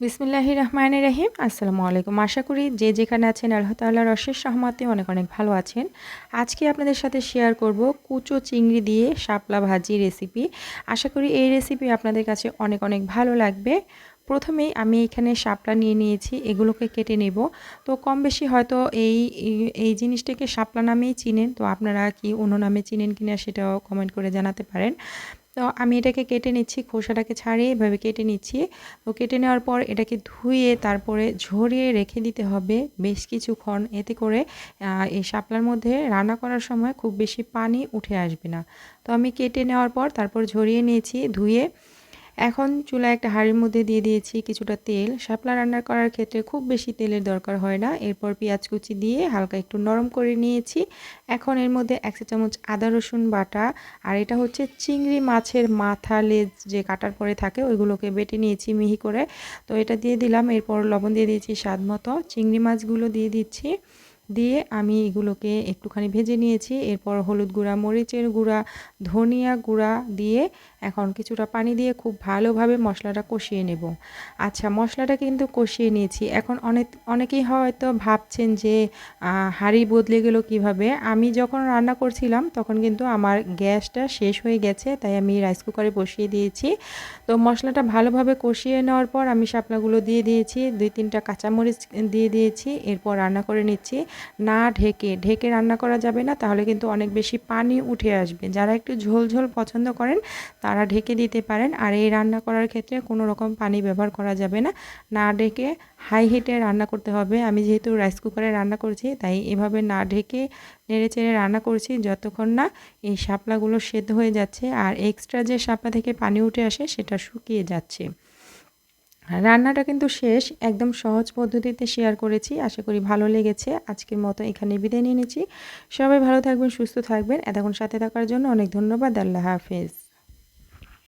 বিসমিল্লাহ রহমান রাহিম। আসসালামু আলাইকুম। আশা করি যে যেখানে আছেন আল্লাহ তাল্লাহর অশেষ সহমতে অনেক অনেক ভালো আছেন। আজকে আপনাদের সাথে শেয়ার করব কুচো চিংড়ি দিয়ে শাপলা ভাজি রেসিপি আশা করি এই রেসিপি আপনাদের কাছে অনেক অনেক ভালো লাগবে। প্রথমেই আমি এখানে শাপলা নিয়ে নিয়েছি, এগুলোকে কেটে নেব। তো কম বেশি হয়তো এই এই জিনিসটাকে শাপলা নামেই চিনেন, তো আপনারা কি অন্য নামে চিনেন কিনা সেটাও কমেন্ট করে জানাতে পারেন। তো আমি এটাকে কেটে নিচ্ছি, খোসাটাকে ছাড়িয়ে এভাবে কেটে নিচ্ছি। তো কেটে নেওয়ার পর এটাকে ধুয়ে তারপরে ঝরিয়ে রেখে দিতে হবে বেশ কিছুক্ষণ। এতে করে এই শাপলার মধ্যে রান্না করার সময় খুব বেশি পানি উঠে আসবে না। তো আমি কেটে নেওয়ার পর তারপর ঝরিয়ে নিয়েছি, ধুয়ে এখন চুলায় একটা হাঁড়ির মধ্যে দিয়ে দিয়েছি কিছুটা তেল। শাপলা রান্না করার ক্ষেত্রে খুব বেশি তেলের দরকার হয় না। এরপর পেঁয়াজ কুচি দিয়ে হালকা একটু নরম করে নিয়েছি। এখন এর মধ্যে এক চামচ আদা, রসুন বাটা আর এটা হচ্ছে চিংড়ি মাছের মাথা লেজ যে কাটার পরে থাকে ওইগুলোকে বেটে নিয়েছি মিহি করে। তো এটা দিয়ে দিলাম। এরপর লবণ দিয়ে দিয়েছি স্বাদ মতো। চিংড়ি মাছগুলো দিয়ে দিচ্ছি। দিয়ে আমি এগুলোকে একটুখানি ভেজে নিয়েছি। এরপর হলুদ গুঁড়া, মরিচের গুঁড়া, ধনিয়া গুঁড়া দিয়ে এখন কিছুটা পানি দিয়ে খুব ভালোভাবে মশলাটা কষিয়ে নেব। আচ্ছা মশলাটা কিন্তু কষিয়ে নিয়েছি। এখন অনেক, অনেকেই হয়তো ভাবছেন যে হাঁড়ি বদলে গেল কীভাবে? আমি যখন রান্না করছিলাম তখন কিন্তু আমার গ্যাসটা শেষ হয়ে গেছে, তাই আমি রাইস কুকারে বসিয়ে দিয়েছি। তো মশলাটা ভালোভাবে কষিয়ে নেওয়ার পর আমি শাপলাগুলো দিয়ে দিয়েছি, দুই তিনটা কাঁচামরিচ দিয়ে দিয়েছি, এরপর রান্না করে নিচ্ছি। না ঢেকে ঢেকে রান্না করা যাবে না, তাহলে কিন্তু অনেক বেশি পানি উঠে আসবে। যারা একটু ঝোল ঝোল পছন্দ করেন, তারা ঢেকে দিতে পারেন। আর এই রান্না করার ক্ষেত্রে কোনো রকম পানি ব্যবহার করা যাবে না। না ঢেকে হাই হিটে রান্না করতে হবে। আমি যেহেতু রাইস কুকারে রান্না করছি, তাই এভাবে না ঢেকে নেড়ে চেড়ে রান্না করছি, যতক্ষণ না এই শাপলাগুলো সেদ্ধ হয়ে যাচ্ছে। আর এক্সট্রা যে শাপলা থেকে পানি উঠে আসে, সেটা শুকিয়ে যাচ্ছে। রান্নাটা কিন্তু শেষ, একদম সহজ পদ্ধতিতে শেয়ার করেছি। আশা করি ভালো লেগেছে। আজকের মতো এখানে বিদায় নিয়ে নিচ্ছি। সবাই ভালো থাকবেন, সুস্থ থাকবেন। এতক্ষণ সাথে থাকার জন্য অনেক ধন্যবাদ। আল্লাহ হাফেজ।